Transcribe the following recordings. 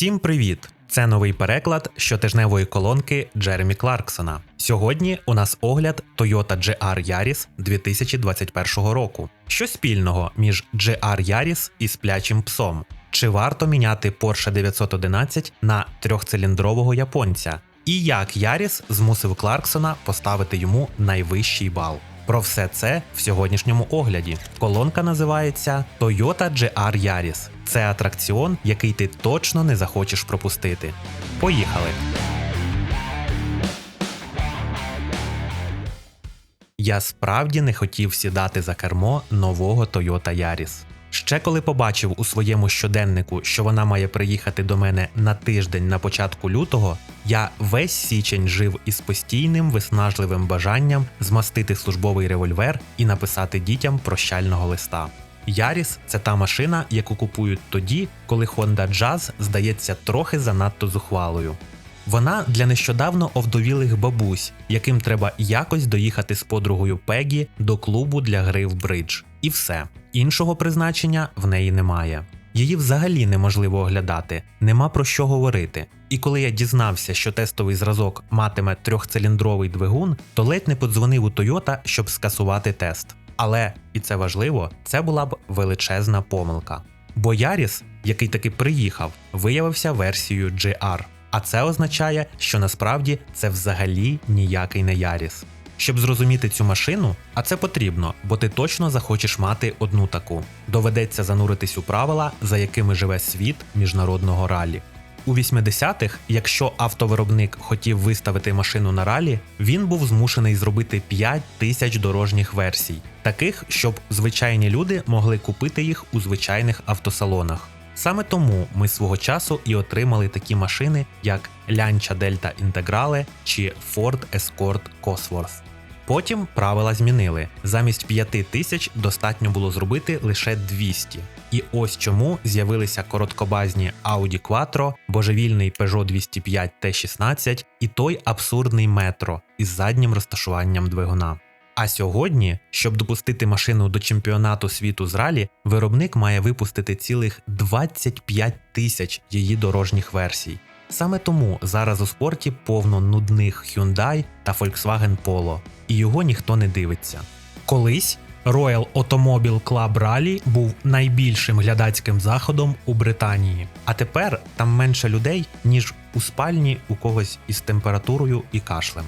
Всім привіт! Це новий переклад щотижневої колонки Джеремі Кларксона. Сьогодні у нас огляд Toyota GR Yaris 2021 року. Що спільного між GR Yaris і сплячим псом? Чи варто міняти Porsche 911 на трьохциліндрового японця? І як Яріс змусив Кларксона поставити йому найвищий бал? Про все це в сьогоднішньому огляді. Колонка називається Toyota GR Yaris. Це атракціон, який ти точно не захочеш пропустити. Поїхали! Я справді не хотів сідати за кермо нового Toyota Yaris. Ще коли побачив у своєму щоденнику, що вона має приїхати до мене на тиждень на початку лютого, я весь січень жив із постійним виснажливим бажанням змастити службовий револьвер і написати дітям прощального листа. Яріс це та машина, яку купують тоді, коли Honda Jazz здається трохи занадто зухвалою. Вона для нещодавно овдовілих бабусь, яким треба якось доїхати з подругою Пегі до клубу для гри в бридж. І все. Іншого призначення в неї немає. Її взагалі неможливо оглядати, нема про що говорити. І коли я дізнався, що тестовий зразок матиме трьохциліндровий двигун, то ледь не подзвонив у Toyota, щоб скасувати тест. Але, і це важливо, це була б величезна помилка. Бо Яріс, який таки приїхав, виявився версією GR. А це означає, що насправді це взагалі ніякий не Яріс. Щоб зрозуміти цю машину, а це потрібно, бо ти точно захочеш мати одну таку. Доведеться зануритись у правила, за якими живе світ міжнародного ралі. У 80-х, якщо автовиробник хотів виставити машину на ралі, він був змушений зробити 5 тисяч дорожніх версій, таких, щоб звичайні люди могли купити їх у звичайних автосалонах. Саме тому ми свого часу і отримали такі машини, як Lancia Delta Integrale чи Ford Escort Cosworth. Потім правила змінили. Замість 5 тисяч достатньо було зробити лише 200. І ось чому з'явилися короткобазні Audi Quattro, божевільний Peugeot 205 T16 і той абсурдний метро із заднім розташуванням двигуна. А сьогодні, щоб допустити машину до чемпіонату світу з ралі, виробник має випустити цілих 25 тисяч її дорожніх версій. Саме тому зараз у спорті повно нудних Hyundai та Volkswagen Polo, і його ніхто не дивиться. Колись Royal Automobile Club Rally був найбільшим глядацьким заходом у Британії, а тепер там менше людей, ніж у спальні у когось із температурою і кашлем.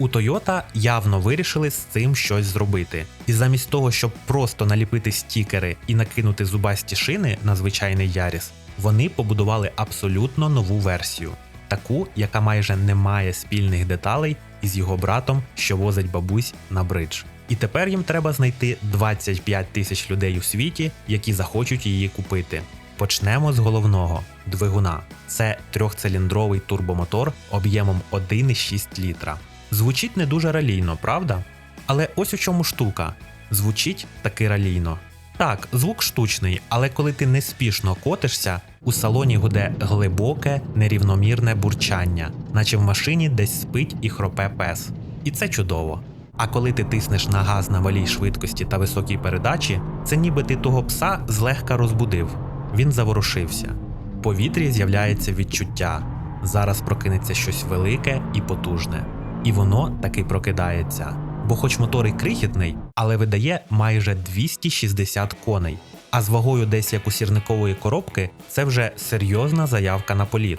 У Toyota явно вирішили з цим щось зробити, і замість того, щоб просто наліпити стікери і накинути зубасті шини на звичайний Яріс, вони побудували абсолютно нову версію, таку, яка майже не має спільних деталей із його братом, що возить бабусь на бридж. І тепер їм треба знайти 25 тисяч людей у світі, які захочуть її купити. Почнемо з головного двигуна. Це трьохциліндровий турбомотор об'ємом 1,6 літра. Звучить не дуже ралійно, правда? Але ось у чому штука. Звучить таки ралійно. Так, звук штучний, але коли ти неспішно котишся, у салоні гуде глибоке, нерівномірне бурчання, наче в машині десь спить і хропе пес. І це чудово. А коли ти тиснеш на газ на малій швидкості та високій передачі, це ніби ти того пса злегка розбудив. Він заворушився. В повітрі з'являється відчуття. Зараз прокинеться щось велике і потужне. І воно таки прокидається. Бо, хоч мотор і крихітний, але видає майже 260 коней. А з вагою десь як у сірникової коробки це вже серйозна заявка на політ.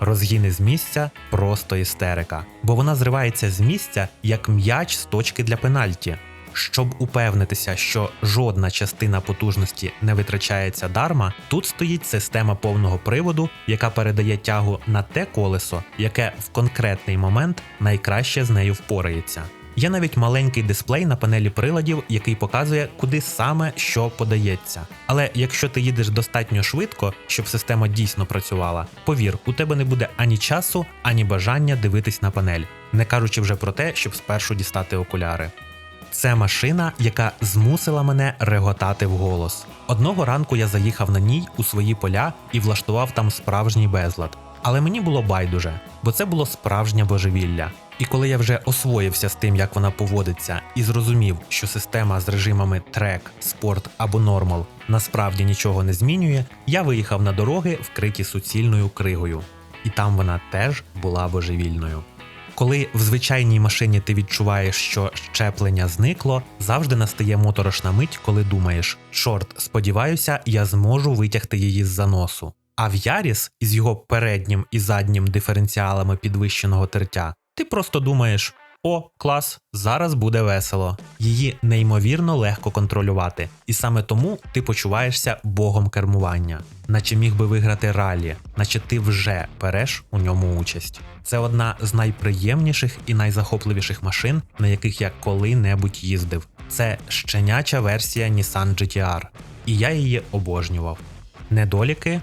Розгіни з місця просто істерика, бо вона зривається з місця як м'яч з точки для пенальті. Щоб упевнитися, що жодна частина потужності не витрачається дарма, тут стоїть система повного приводу, яка передає тягу на те колесо, яке в конкретний момент найкраще з нею впорається. Є навіть маленький дисплей на панелі приладів, який показує, куди саме що подається. Але якщо ти їдеш достатньо швидко, щоб система дійсно працювала, повір, у тебе не буде ані часу, ані бажання дивитись на панель, не кажучи вже про те, щоб спершу дістати окуляри. Це машина, яка змусила мене реготати вголос. Одного ранку я заїхав на ній у свої поля і влаштував там справжній безлад. Але мені було байдуже, бо це було справжнє божевілля. І коли я вже освоївся з тим, як вона поводиться, і зрозумів, що система з режимами трек, спорт або нормал насправді нічого не змінює, я виїхав на дороги, вкриті суцільною кригою. І там вона теж була божевільною. Коли в звичайній машині ти відчуваєш, що щеплення зникло, завжди настає моторошна мить, коли думаєш: чорт, сподіваюся, я зможу витягти її з заносу. А в Яріс із його переднім і заднім диференціалами підвищеного тертя, ти просто думаєш: о, клас, зараз буде весело. Її неймовірно легко контролювати, і саме тому ти почуваєшся богом кермування, наче міг би виграти ралі, наче ти вже береш у ньому участь. Це одна з найприємніших і найзахопливіших машин, на яких я коли-небудь їздив. Це щеняча версія Nissan GTR, і я її обожнював. Недоліки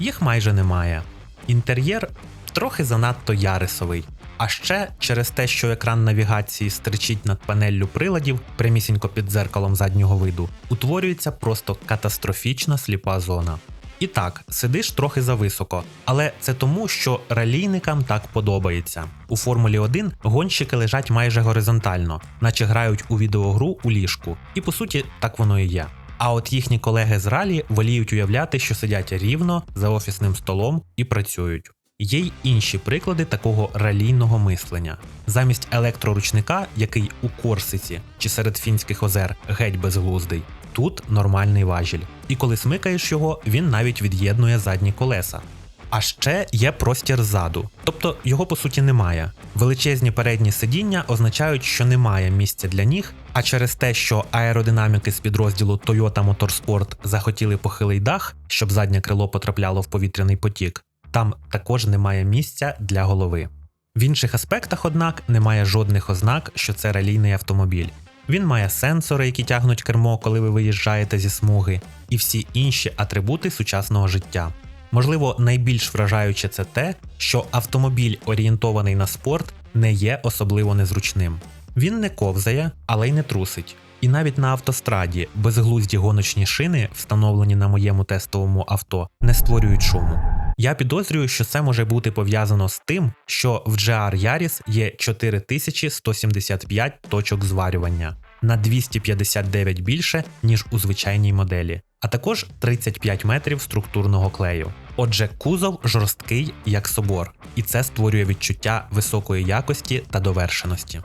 їх майже немає. Інтер'єр трохи занадто ярисовий. А ще через те, що екран навігації стричить над панеллю приладів прямісінько під дзеркалом заднього виду, утворюється просто катастрофічна сліпа зона. І так, сидиш трохи зависоко, але це тому, що ралійникам так подобається. У Формулі 1 гонщики лежать майже горизонтально, наче грають у відеогру у ліжку, і по суті так воно і є. А от їхні колеги з ралі воліють уявляти, що сидять рівно за офісним столом і працюють. Є й інші приклади такого ралійного мислення. Замість електроручника, який у Корсиці чи серед фінських озер геть безглуздий, тут нормальний важіль. І коли смикаєш його, він навіть від'єднує задні колеса. А ще є простір ззаду, тобто його по суті немає. Величезні передні сидіння означають, що немає місця для ніг, а через те, що аеродинаміки з підрозділу Toyota Motorsport захотіли похилий дах, щоб заднє крило потрапляло в повітряний потік, там також немає місця для голови. В інших аспектах, однак, немає жодних ознак, що це ралійний автомобіль. Він має сенсори, які тягнуть кермо, коли ви виїжджаєте зі смуги, і всі інші атрибути сучасного життя. Можливо, найбільш вражаюче це те, що автомобіль, орієнтований на спорт, не є особливо незручним. Він не ковзає, але й не трусить. І навіть на автостраді безглузді гоночні шини, встановлені на моєму тестовому авто, не створюють шуму. Я підозрюю, що це може бути пов'язано з тим, що в GR Yaris є 4175 точок зварювання на 259 більше, ніж у звичайній моделі, а також 35 метрів структурного клею. Отже, кузов жорсткий як собор, і це створює відчуття високої якості та довершеності.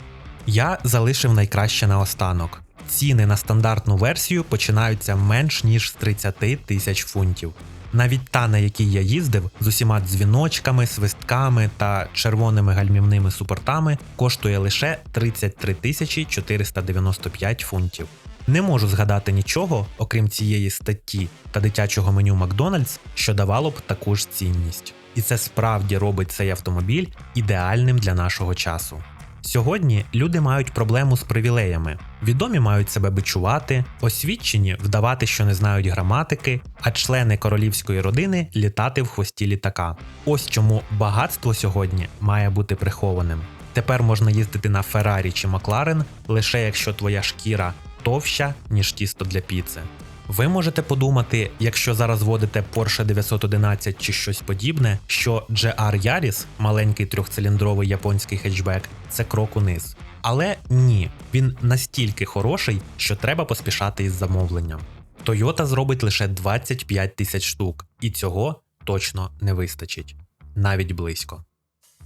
Я залишив найкраще наостанок. Ціни на стандартну версію починаються менш ніж з 30 тисяч фунтів. Навіть та, на якій я їздив, з усіма дзвіночками, свистками та червоними гальмівними супортами, коштує лише 33 тисячі 495 фунтів. Не можу згадати нічого, окрім цієї статті та дитячого меню Макдональдс, що давало б таку ж цінність. І це справді робить цей автомобіль ідеальним для нашого часу. Сьогодні люди мають проблему з привілеями. Відомі мають себе бичувати, освічені вдавати, що не знають граматики, а члени королівської родини літати в хвості літака. Ось чому багатство сьогодні має бути прихованим. Тепер можна їздити на Феррарі чи Макларен лише якщо твоя шкіра товща, ніж тісто для піци. Ви можете подумати, якщо зараз водите Porsche 911 чи щось подібне, що GR Yaris, маленький трьохциліндровий японський хетчбек, це крок униз. Але ні, він настільки хороший, що треба поспішати із замовленням. Toyota зробить лише 25 тисяч штук, і цього точно не вистачить, навіть близько.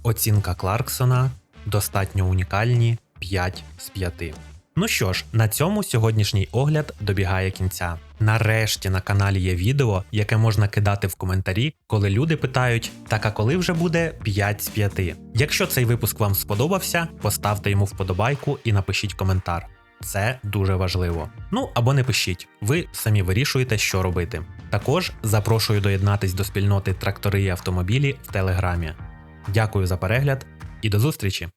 Оцінка Кларксона достатньо унікальні 5 з 5. Ну що ж, на цьому сьогоднішній огляд добігає кінця. Нарешті на каналі є відео, яке можна кидати в коментарі, коли люди питають, так а коли вже буде 5 з 5. Якщо цей випуск вам сподобався, поставте йому вподобайку і напишіть коментар. Це дуже важливо. Ну або не пишіть, ви самі вирішуєте, що робити. Також запрошую доєднатись до спільноти трактори і автомобілі в Телеграмі. Дякую за перегляд і до зустрічі!